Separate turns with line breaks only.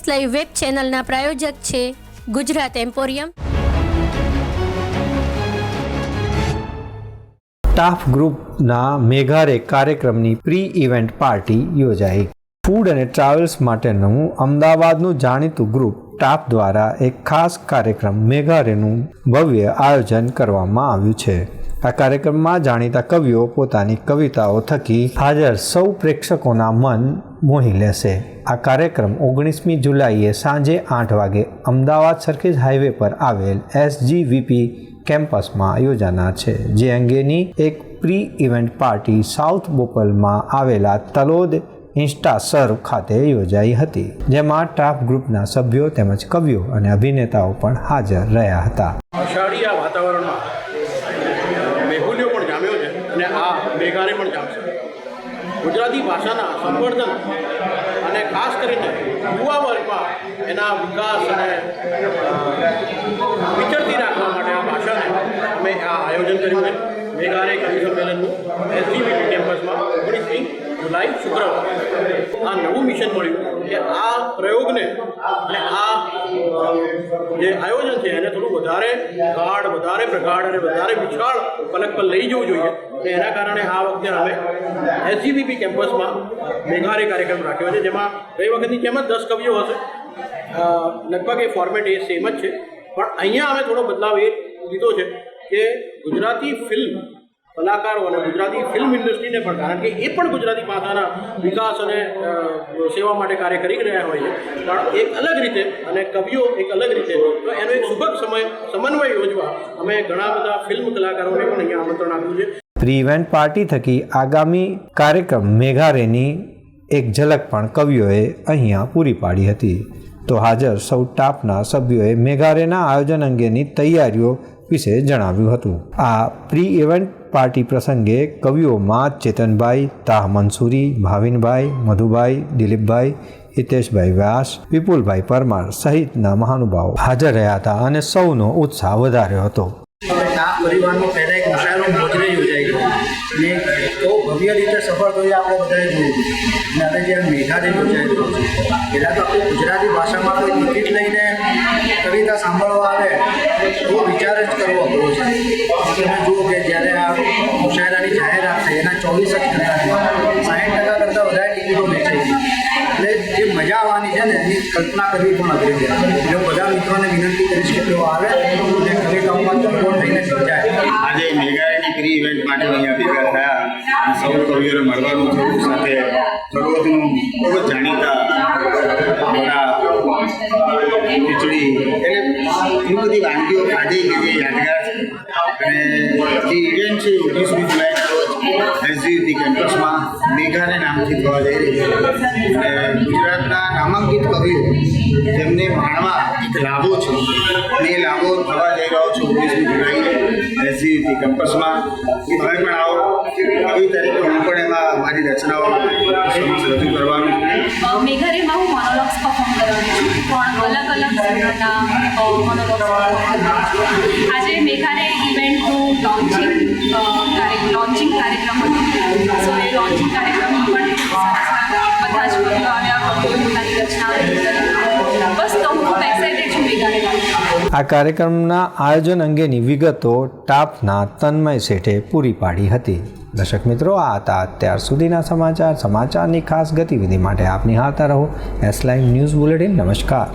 S live web ચેનલના પ્રાયોજક છે Gujarat emporium.
Staff ગ્રુપના મેઘારે કાર્યક્રમની પ્રી ઇવેન્ટ પાર્ટી યોજાઈ. ફૂડ અને ટ્રાવેલ્સ માટેનું અમદાવાદનું જાણીતું ગ્રુપ સ્ટાફ દ્વારા એક ખાસ કાર્યક્રમ મેઘારેનું ભવ્ય આયોજન કરવામાં આવ્યું છે. આ કાર્યક્રમમાં જાણીતા કવિઓ પોતાની કવિતાઓ થકી હાજર સૌ પ્રેક્ષકોના મન મોહી લેશે. આ કાર્યક્રમ ઓગણીસમી જુલાઈએ સાંજે આઠ વાગે અમદાવાદ સરખેજ હાઈવે પર આવેલ એસજીવીપી કેમ્પસમાં યોજાનાર છે. જે અંગેની એક પ્રી ઇવેન્ટ પાર્ટી સાઉથ બોપલમાં આવેલા તલોદ ઇન્સ્ટા સર્વ ખાતે યોજાઈ હતી, જેમાં ટાફ ગ્રુપના સભ્યો તેમજ કવિઓ અને અભિનેતાઓ પણ હાજર રહ્યા હતા.
અષાઢી વાતાવરણમાં આ મેઘારે પણ જામશે ગુજરાતી ભાષાના સંવર્ધન અને ખાસ કરીને યુવા વર્ગમાં એના વિકાસ અને વિચરતી રાખવા માટે આ ભાષાને અમે આ આયોજન કર્યું છે. મેઘારે કવિ સંમેલનનું એસજીવીટી કેમ્પસમાં ઓગણીસમી જુલાઈ શુક્રવાર. આ નવું મિશન મળ્યું કે આ પ્રયોગને અને આ જે આયોજન છે એને થોડું વધારે ગાઢ, વધારે પ્રગાઢ અને વધારે વિશાળ પલક પર લઈ જવું જોઈએ. અને એના કારણે આ વખતે અમે એસજીવીપી કેમ્પસમાં મેઘારે કાર્યક્રમ રાખ્યો છે, જેમાં ગઈ વખતની જેમ જ દસ કવિઓ હશે. લગભગ એ ફોર્મેટ એ સેમ જ છે. પણ અહીંયા અમે થોડો બદલાવ એ લીધો છે કે ગુજરાતી ફિલ્મ કલાકારો અને ગુજરાતી ફિલ્મ ઇન્ડસ્ટ્રીને પણ, કારણ કે એ પણ ગુજરાતી ભાષાના વિકાસ અને સેવા માટે કાર્ય કરી રહ્યા હોય છે. પણ એક અલગ રીતે અને કવિઓ એક અલગ રીતે, તો એનો એક સુભગ સમય, સમન્વય યોજવા અમે ઘણા બધા ફિલ્મ કલાકારોને પણ અહીંયા આમંત્રણ આપ્યું છે.
પ્રી ઇવેન્ટ પાર્ટી થકી આગામી કાર્યક્રમ મેઘારેની એક ઝલક પણ કવિઓએ અહીંયા પૂરી પાડી હતી. તો હાજર સૌ ટાપના સભ્યોએ મેઘારેના આયોજન અંગેની તૈયારીઓ વિશે જણાવ્યું હતું. આ પ્રી ઇવેન્ટ પાર્ટી પ્રસંગે કવિઓમાં ચેતનભાઈ, તાહ મંસૂરી ભાવિનભાઈ, મધુભાઈ, દિલીપભાઈ, હિતેશભાઈ વ્યાસ, વિપુલભાઈ પરમાર સહિતના મહાનુભાવો હાજર રહ્યા હતા અને સૌનો ઉત્સાહ વધાર્યો હતો.
અને તો ભવ્ય રીતે સફળ થઈ આપણે બધાએ જોયું. અને આપણે જે મેઘાને યોજાઈ રહ્યો છે. પહેલાં તો આપણે ગુજરાતી ભાષામાં કોઈ ટિકિટ લઈને કવિતા સાંભળવા આવે, તો વિચાર જ કરવો અઘરો છે. તમે જુઓ કે જ્યારે આ મુશાયરાની જાહેરાત થઈ, એના ચોવીસ જ કલાક સાઠ ટકા કરતાં વધારે ટિકિટો વેચાઈ ગઈ. એટલે જે મજા આવવાની છે ને, એની કલ્પના કરવી પણ અઘરી છે. એટલે બધા મિત્રોને વિનંતી કરીશ કે તેઓ આવે અને કવિતાઓમાં ચંપોળ થઈને સમજાય.
આજે મેઘાની પ્રી ઇવેન્ટ માટે અહીંયા ભેગા થયા. સૌ કવિઓને મળવાનું થયું. સાથે સર્વતનું ખૂબ જ જાણીતા આપણા ખીચડી એટલે એવી બધી વાનગીઓ ખાધી કે જે યાદગાર છે. અને જે ઇવેન્ટ છે ઓગણીસમી જુલાઈના રોજ એસજીયુટી કેમ્પસમાં મેઘાને નામથી થવા જઈ રહી છે. અને ગુજરાતના નામાંકિત કવિઓ જેમને માણવા એક લાભો છે. અને એ લાભો થવા જઈ રહ્યો છે ઓગણીસમી જુલાઈએ એસજીયુટી કેમ્પસમાં તમે પણ આવો. આવી તરીકે હું પણ એમાં મારી રચનાઓ સમક્ષ રજૂ કરવાનું
હું મોનોલોગ્સ ત્રણ અલગ અલગ જનરના મોનોલોગ્સ આજે મેઘારે ઇવેન્ટનું લોન્ચિંગ લોન્ચિંગ કાર્યક્રમ હતો.
આ કાર્યક્રમના આયોજન અંગેની વિગતો ટાપના તન્મય શેઠે પૂરી પાડી હતી. દર્શક મિત્રો, આ હતા અત્યાર સુધીના સમાચાર. સમાચારની ખાસ ગતિવિધિ માટે આપ નિહાળતા રહો. એસ લાઈવ ન્યૂઝ બુલેટિન નમસ્કાર.